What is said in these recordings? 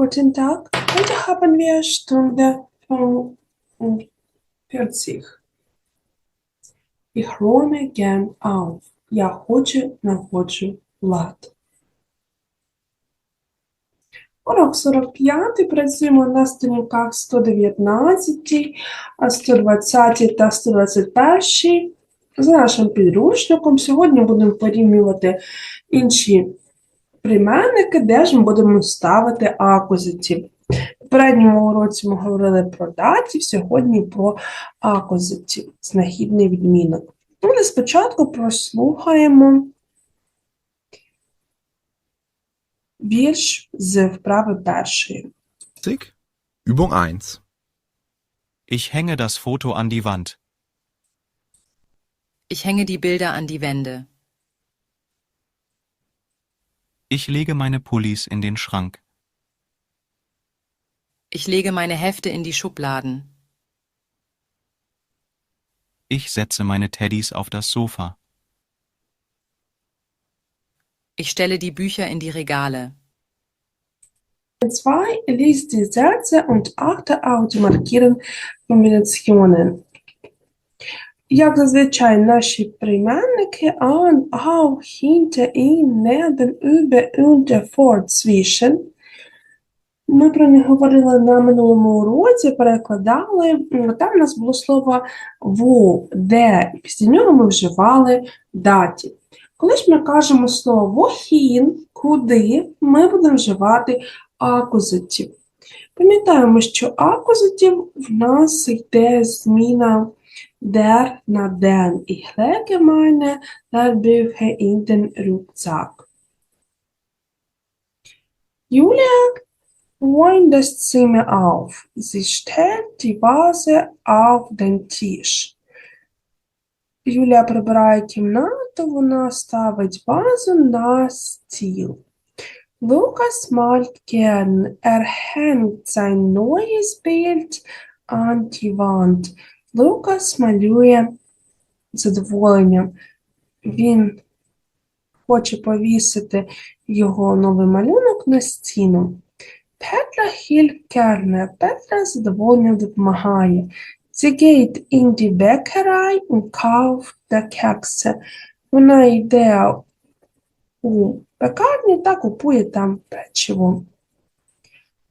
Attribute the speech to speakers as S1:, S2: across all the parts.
S1: Guten Tag. Heute haben wir Stunde 45. Ich räume gern auf. Я хочу наводжу лад. Урок 45. Працюємо на сторінках 119, а 120 та 121. За нашим підручником сьогодні будемо порівнювати інші прийменники, де ж ми будемо ставити акузатив. В попередньому уроці ми говорили про датів, сьогодні про акузатив, знахідний відмінок. Але спочатку прослухаємо вірш з вправи першої.
S2: 20. Übung 1.
S3: Ich hänge das Foto an die Wand.
S4: Ich hänge die Bilder an die Wände.
S3: Ich lege meine Pullis in den Schrank.
S4: Ich lege meine Hefte in die Schubladen.
S3: Ich setze meine Teddys auf das Sofa.
S4: Ich stelle die Bücher in die Regale.
S1: 2. Lies die Sätze und achte auf die markierten Kombinationen. Як зазвичай наші прийменники an, auf, hinter, in, neben, über, unter, vor, zwischen. Ми про них говорили на минулому уроці, перекладали. Там у нас було слово wo, де, після нього ми вживали даті. Коли ж ми кажемо слово wohin, куди, ми будемо вживати акузатив. Пам'ятаємо, що акузатив в нас йде зміна der на den. Ich lege meine Lehrbücher in den Rucksack. Julia räumt das Zimmer auf. Sie stellt die Vase auf den Tisch. Юлія прибирає кімнату, вона ставить вазу на стіл. Lukas malt gern. Er hängt sein neues Bild an die Wand. Лукас малює задоволенням. Він хоче повісити його новий малюнок на стіну. Петра hilft gerne. Петра з задоволенням допомагає. Sie geht in die Bäckerei und kauft. Вона йде у пекарню та купує там печиво.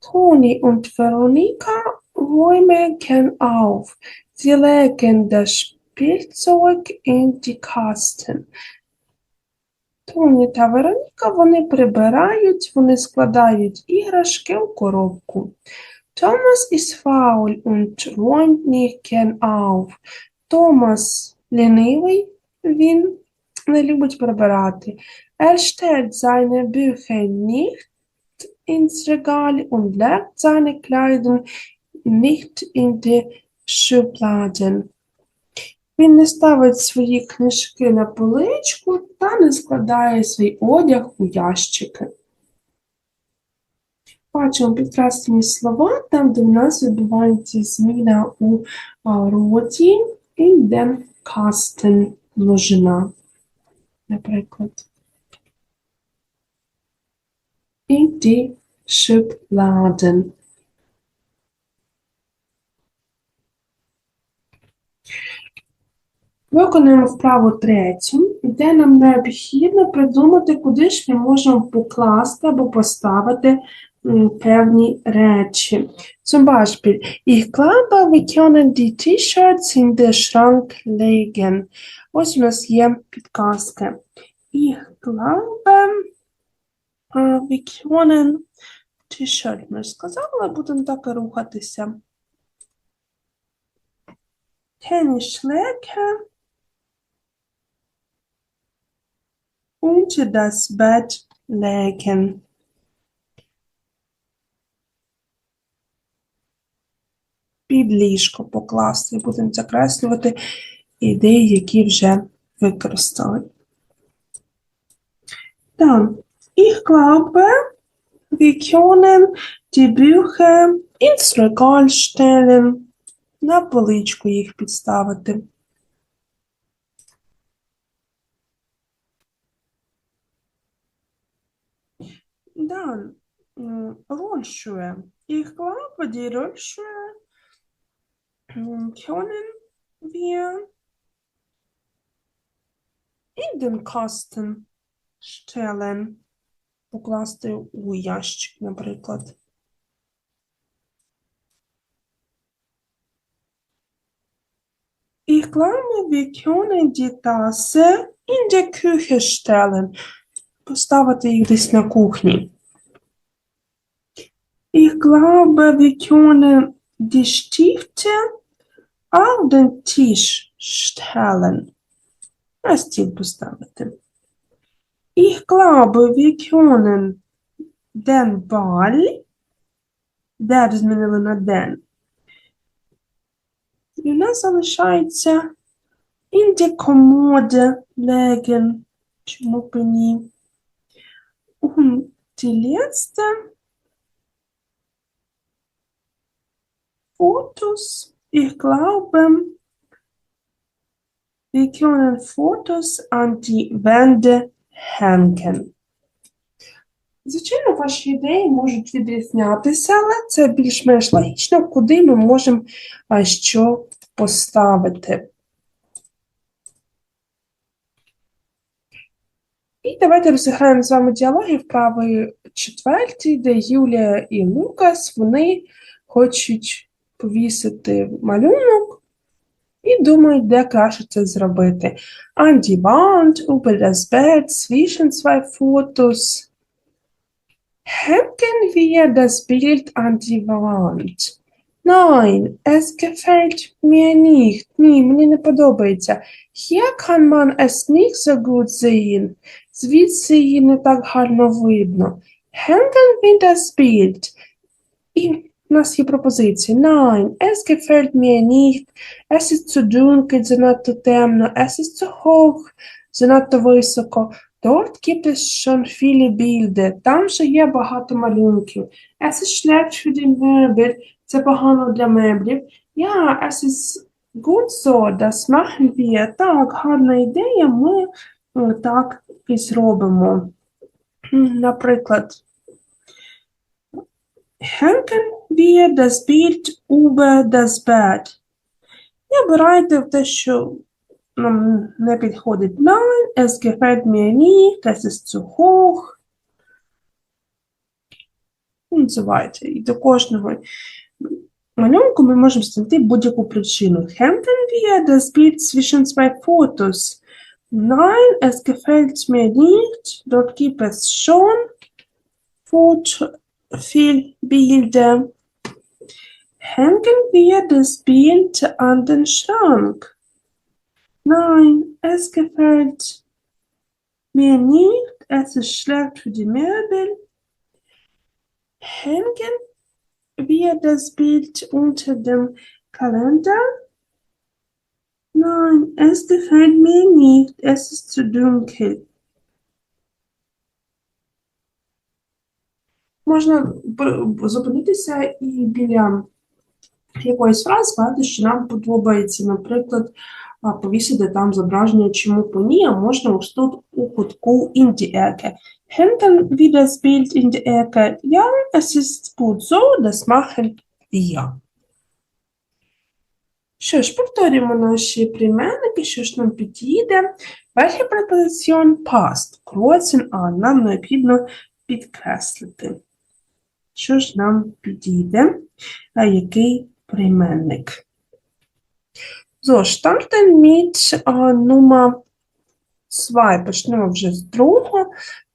S1: Toni und Veronika räumen gern auf. Sie legen das Spielzeug in die Kasten. Тоні та Вероніка вони прибирають, вони складають іграшки у коробку. Thomas ist faul und räumt nicht gern auf. Томас лінивий, він не любить прибирати. Er stellt seine Bücher nicht ins Regal und legt seine Kleidung nicht in die Schubladen. Він не ставить свої книжки на поличку та не складає свій одяг у ящики. Бачимо підкреслені слова, там, де в нас відбувається зміна у а, роді і де кастен множина. Наприклад. І die Schubladen. Виконуємо вправу третю, де нам необхідно придумати, куди ж ми можемо покласти або поставити певні речі. Zum Beispiel, ich glaube, wir können die T-Shirts in den Schrank legen. Ось у нас є підказки. Ich glaube, wir können T-shirt ми ж сказали, будемо так і рухатися. Tennisschläger unter das Bett legen. Під ліжко покласти. Будемо закреслювати ідеї, які вже використали. Dann, ich glaube, wir können die Bücher ins Regal stellen. На поличку їх підставити. Dann, м, Rollschuhe. Ich glaube, die Rollschuhe können wir in den Kasten stellen. Покласти у ящик, наприклад. Ich glaube, wir können die Tasse in die Küche stellen. Поставити їх десь на кухні. Ich glaube, wir können die Stifte auf den Tisch stellen. На стіл поставити. Ich glaube, wir können den Ball, der змінили на den. І у in die Kommode legen. Чому? Und die letzte Fotos. Ich glaube, wir können Fotos an die Wände hängen. Звичайно, ваші ідеї можуть відрізнятися, але це більш-менш логічно, куди ми можемо що поставити. І давайте розіграємо з вами діалоги вправи четвертій, де Юлія і Лукас вони хочуть повісити малюнок і думають, де краще це зробити. An die Wand, über das Bett, zwischen zwei Fotos. Hängen wir das gefällt mir nicht. Ні, мені не подобається. Звідси її не так гарно видно. Wir das Bild? І в нас є пропозиції. Nein, es gefällt mir nicht. Es ist zu dunkel, занадто темно. Es ist zu hoch, занадто високо. Dort gibt es schon viele Bilder. Там же є багато малюнків. Es ist schlecht für die Möbel. Це погано для меблів. Ja, es ist gut so. Das machen wir. Так, гарна ідея. Ми е, так і зробимо. Наприклад, hängen wir das Bild über das Bett. І обирайте те, що не підходить. Nein, es gefällt mir nicht, es ist zu hoch. І Називайте. І до кожного малюнку ми можемо знайти будь-яку причину. Hängen wir das Bild zwischen zwei Fotos? Nein, es gefällt mir nicht. Dort gibt es schon Foto, viel Bilder. Hängen wir das Bild an den Schrank? Nein, es gefällt mir nicht. Es ist schlecht für die Möbel. Hängen wir das Bild unter dem Kalender? Nein, es gefällt mir nicht. Es ist zu dunkel. Можна б- зупинитися і біля якоїсь фрази сказати, що нам подобається, наприклад, повісити там зображення чому по ні, а можна ось тут у кутку Ecke. Hängen wir das Bild in die Ecke? Ja, es ist gut so, das machen wir. Що ж, повторюємо наші прийменники, що ж нам підійде. Перший пропозиціон past, кроцін, а нам необхідно підкреслити. Що ж нам підійде? А який прийменник? So, starten mit äh, Nummer 2. Почнемо вже з другого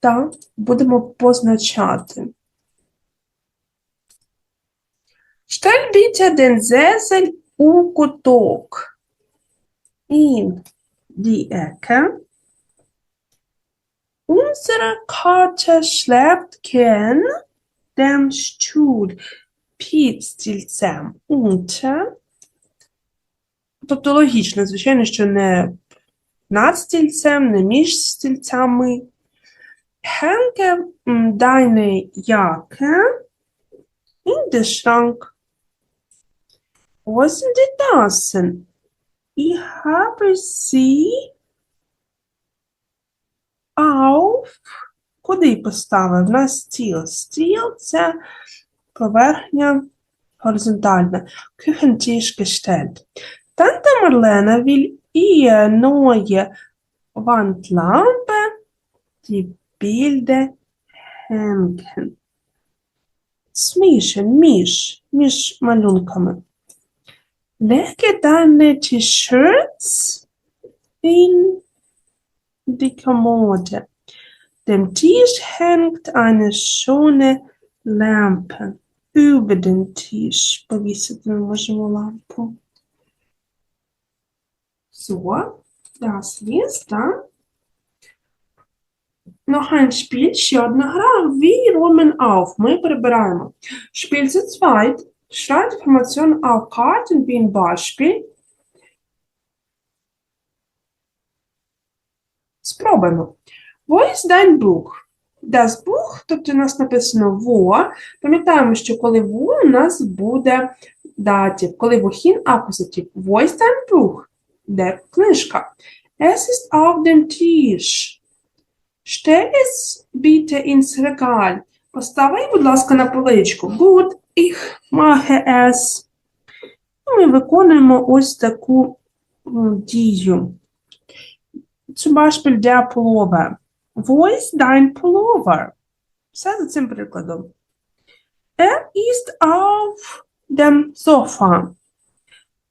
S1: та будемо позначати. Stell bitte den Sessel u куток. In die Ecke. Unsere Katze schläft gern den Stuhl під стільцем unter. Тобто логічно, звичайно, що не над стільцем, не між стільцями. М, deine Jacke in den Schrank. Sind die Tassen? Ich habe auf Куди поставив? На стіл. Стіл це поверхня горизонтальна. Küchentisch gestellt. Tante Marlene will ihr neue Wandlampe die Bilder hängen. Смішен, між, між малюнками. Lege deine T-Shirts in die Kommode. Dem Tisch hängt eine schöne Lampe. Den Tisch повісити ми можемо лампу. So, das ist dann. Noch ein Spiel, ще одна гра. Wir räumen auf. Ми прибираємо. Spiel zu zweit. Schreibt Informationen auf Karten wie ein Beispiel. Спробуємо. Wo ist dein Buch? Das Buch, тобто у нас написано wo. Пам'ятаємо, що коли wo, у нас буде датів. Коли wohin, акузатив. Wo ist dein Buch? Де книжка? Es ist auf dem Tisch. Stell es bitte ins Regal. Постави, будь ласка, на поличку. Gut, ich mache es. Ми виконуємо ось таку дію. Zum Beispiel der Pullover. Ist dein Pullover? Все за цим прикладом. Er ist auf dem Sofa.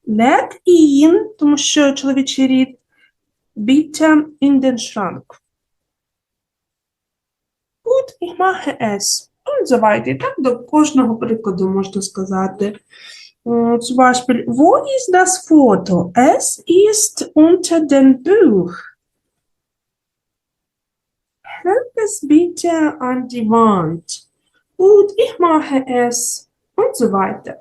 S1: Leg ihn, тому що чоловічий рід, bitte in den Schrank. Gut, ich mache es. Und so weiter. Так до кожного прикладу можна сказати. Zum Beispiel, wo ist das Foto? Es ist unter dem Buch. Häng es bitte an die Wand. Gut, ich mache es. Und so weiter.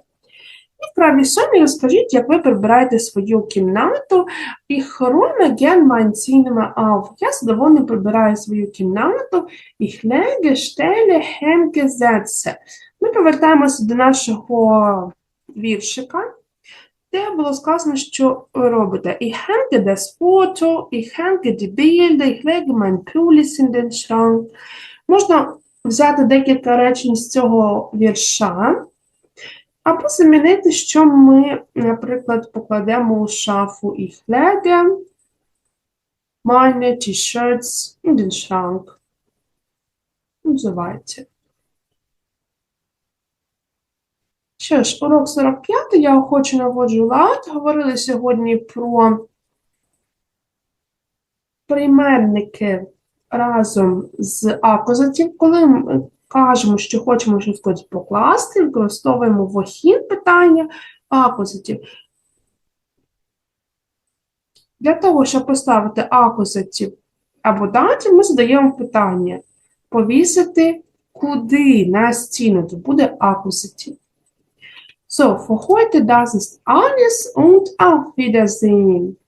S1: І в правій сумі розкажіть, як ви прибираєте свою кімнату. Ich räume gern mein Zimmer. Я задоволено прибираю свою кімнату. Ich lege, stelle, hänge, setze. Ми повертаємося до нашого віршика, де було сказано, що ви робите. Ich hänge das Foto, ich hänge die Bilder, ich lege mein Pulis. Можна взяти декілька речень з цього вірша, або замінити, що ми, наприклад, покладемо у шафу Ich lege meine T-Shirts in den Schrank so weiter. Що ж, урок 45, я охоче наводжу лад. Говорили сьогодні про прийменники разом з акузатів. Коли ми кажемо, що хочемо щось покласти, використовуємо вохід питання акузатів. Для того, щоб поставити акузатів або датів, ми задаємо питання. Повісити куди на стіну, то буде акузатів. So, für heute das ist alles und auf Wiedersehen.